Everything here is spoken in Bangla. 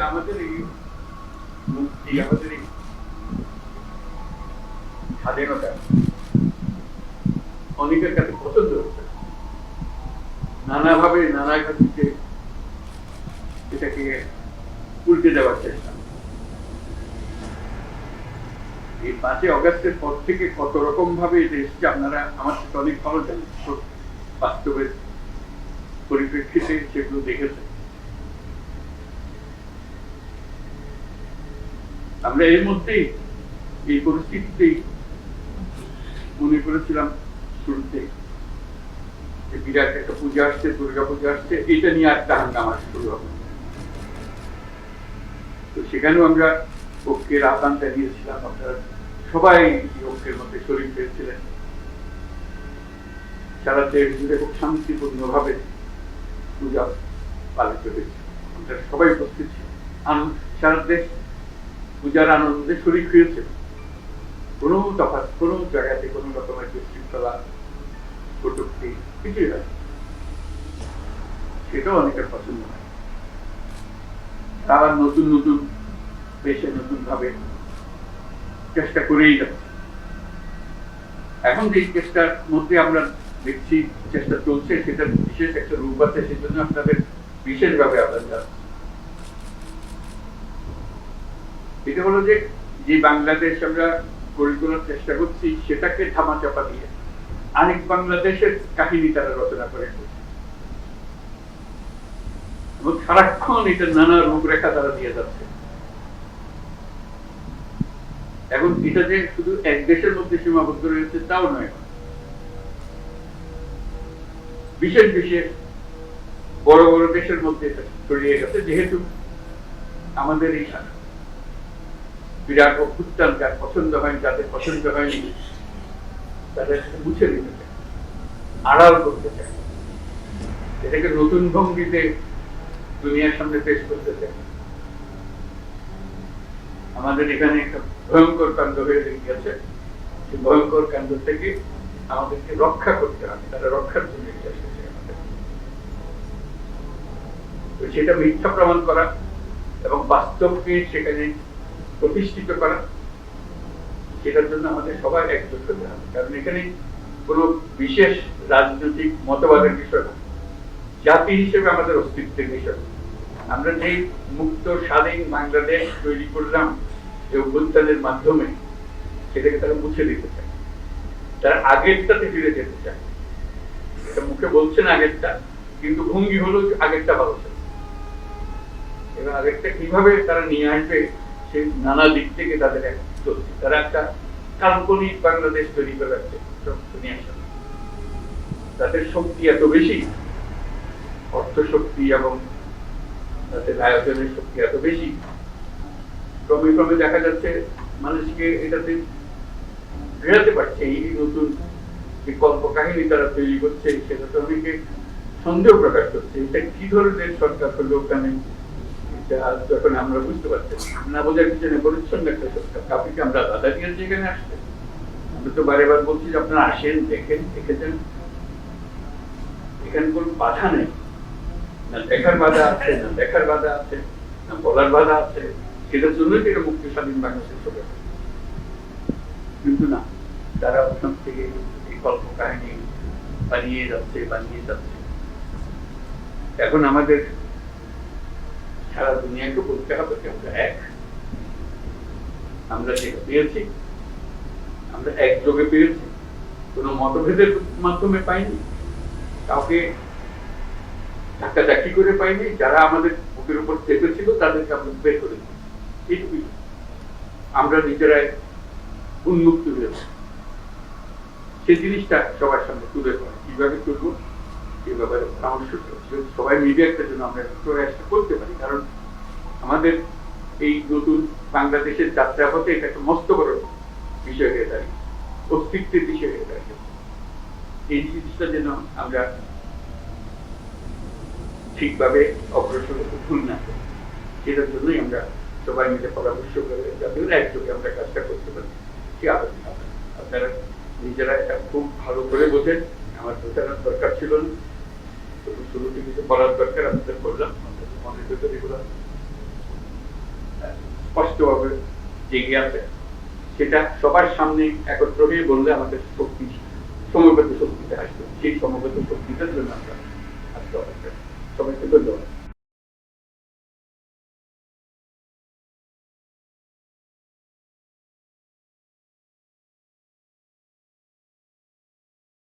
কিন্তু আমাদের এই মুক্তি, আমাদের এই স্বাধীনতা অনেকের কাছে পছন্দ হচ্ছে। নানাভাবে নানা কাছে এটাকে উল্টে দেওয়ার চেষ্টা। এই পাঁচই অগস্টের পর থেকে কত রকম ভাবে এটা এসছে আপনারা আমার সাথে অনেক ভালো জানেন, বাস্তবের পরিপ্রেক্ষিতে সেগুলো দেখেছেন। আমরা এর মধ্যেই, এই পরিস্থিতিতেই মনে করেছিলাম শুরুতে বিরাট একটা পূজা আসছে, দুর্গা পূজা আসছে, এটা নিয়ে একটা হাঙ্গামা শুরু হবে তো সেখানেও আমরা ঐক্যের আহ্বান জানিয়েছিলাম, আপনারা সবাই ঐক্যের মধ্যে শরীর পেয়েছিলেন। সারা দেশ জুড়ে খুব শান্তিপূর্ণ ভাবে পূজা পালিত হয়েছে। আমরা সবাই উপস্থিত ছিল আনন্দ সারা দেশ পূজার আনন্দে শরীর হয়েছে কোনো তফাৎ, কোনো জায়গাতে কোনো রকমের বিশৃঙ্খলা কটুক্তি, কিছুই হয় সেটাও অনেকের পছন্দ হয়। আবার নতুন নতুন পেশে নতুন ভাবে চেষ্টা করেই যাচ্ছে। এখন যে চেষ্টার মধ্যে আমরা দেখছি, চেষ্টা চলছে সেটা বিশেষ একটা রূপ আছে, সেজন্য আপনাদের বিশেষভাবে আহ্বান এটা হলো যে যে বাংলাদেশ আমরা গড়ে তোলার চেষ্টা করছি, সেটাকে ধামাচাপা দিয়ে আরেক বাংলাদেশের কাহিনী তারা রচনা করে। এবং সারাক্ষণ এটা নানা রূপরেখা তারা দিয়ে যাচ্ছে। এখন এটা যে শুধু এক দেশের মধ্যে সীমাবদ্ধ রয়েছে, তাও নয়। বিশেষ বিশেষ বড় বড় দেশের মধ্যে এটা ছড়িয়ে গেছে, যেহেতু আমাদের এই বিরাট অভ্যুত্থান যার পছন্দ হয় যাদের পছন্দ হয়নি, তাদের মুছে দিতে চায়, আড়াল করতে চায়। এটাকে নতুন ভঙ্গিতে দুনিয়ার সামনে পেশ করতে চায়। আমাদের এখানে একটা ভয়ঙ্কর কাণ্ড হয়ে গেছে সেই ভয়ঙ্কর কাণ্ড থেকে আমাদেরকে রক্ষা করতে হবে, তারা রক্ষার জন্য এসেছে। সেটা মিথ্যা প্রমাণ করা এবং বাস্তবকে সেখানে প্রতিষ্ঠিত করা, সেটার জন্য আমাদের সবাই একজোট হতে হবে। কারণ এখানে কোনো বিশেষ রাজনৈতিক মতবাদের বিষয় না। জাতি হিসেবে আমাদের অস্তিত্বের বিষয়। আমরা যে মুক্ত, স্বাধীন বাংলাদেশ তৈরি করলাম এই অভ্যুত্থানের মাধ্যমে, সেটাকে তারা মুছে দিতে চায়। তারা আগেরটাতে ফিরে যেতে চায়। এটা মুখে বলছেন আগেরটা, কিন্তু ভঙ্গি হলো আগেরটা ভালো ছিল। এবার আগেরটা কীভাবে তারা নিয়ে আসবে সেই নানা দিক থেকে তাদের এক চলছে। তারা একটা কাল্পনিক বাংলাদেশ তৈরি করে সব তাদের শক্তি এত বেশি অর্থ শক্তি এবং তাদের আয়োজনের শক্তি এত বেশি, ক্রমে ক্রমে দেখা যাচ্ছে মানুষকে এটাতে ঘেরাতে পারছে। এই নতুন যে কল্প কাহিনী তারা তৈরি করছে সেটাতে অনেকে সন্দেহ প্রকাশ করছে। এটা কি ধরনের সরকার হলো, ওখানে যখন আমরা বুঝতে পারছি না বোঝার পিছনে পরিচ্ছন্ন একটা সরকার কাউকে আমরা বাধা দিয়েছি এখানে আসতে? আমরা তো বারে বলছি যে আপনারা আসেন, দেখেন, দেখেছেন। এখানে কোনো বাধা নেই। না দেখার বাধা আছে, না দেখার বাধা আছে, না বলার বাধা আছে। সেটার জন্যই এটা মুক্তি স্বাধীন বাংলাদেশের ছবি। কিন্তু না, তারা ওখান থেকে এই গল্প কাহিনী বানিয়ে যাচ্ছে বানিয়ে যাচ্ছে। এখন আমাদের সারা দুনিয়াকে বলতে হবে যে আমরা এক। আমরা যেটা পেয়েছি, আমরা একযোগে পেয়েছি। কোনো মতভেদের মাধ্যমে পাইনি, কাউকে ধাক্কা ধাক্কি করে পাইনি। যারা আমাদের বুকের উপর চেপেছিল, তাদেরকে আমরা বের করে দিই আমরা নিজেরাই উন্মুক্ত হয়েছি সেই জিনিসটা সবার সামনে তুলে ধরা। কীভাবে তুলবো? সে ব্যাপারে করছি। সবাই মিলে একটা জন্য আমরা প্রয়াসটা করতে পারি, কারণ আমাদের এই নতুন বাংলাদেশের যাত্রাপথে এটা একটা মস্ত বড় বিষয় হয়ে দাঁড়িয়ে, অস্তিত্বের বিষয় হয়ে দাঁড়িয়ে। এই জিনিসটা যেন আমরা ঠিকভাবে অগ্রসর ভুল না করি। সেটার জন্যই আমরা সবাই মিলে পরামর্শ করে যাতে একযোগে আমরা কাজটা করতে পারি। সে আবেদন আপনার। নিজেরা এটা খুব ভালো করে বোঝেন। আমার বোঝানোর দরকার ছিল না। শুরু শুরুতে কিছু করার দরকার স্পষ্টভাবে জেগে আছে। সেটা সবার সামনে একত্র হয়ে বললে আমাদের শক্তি, সমবেত শক্তিতে আসবে। সেই সমবেত শক্তিটার জন্য আমরা আজকে অপেক্ষা সবাইকে ধন্যবাদ।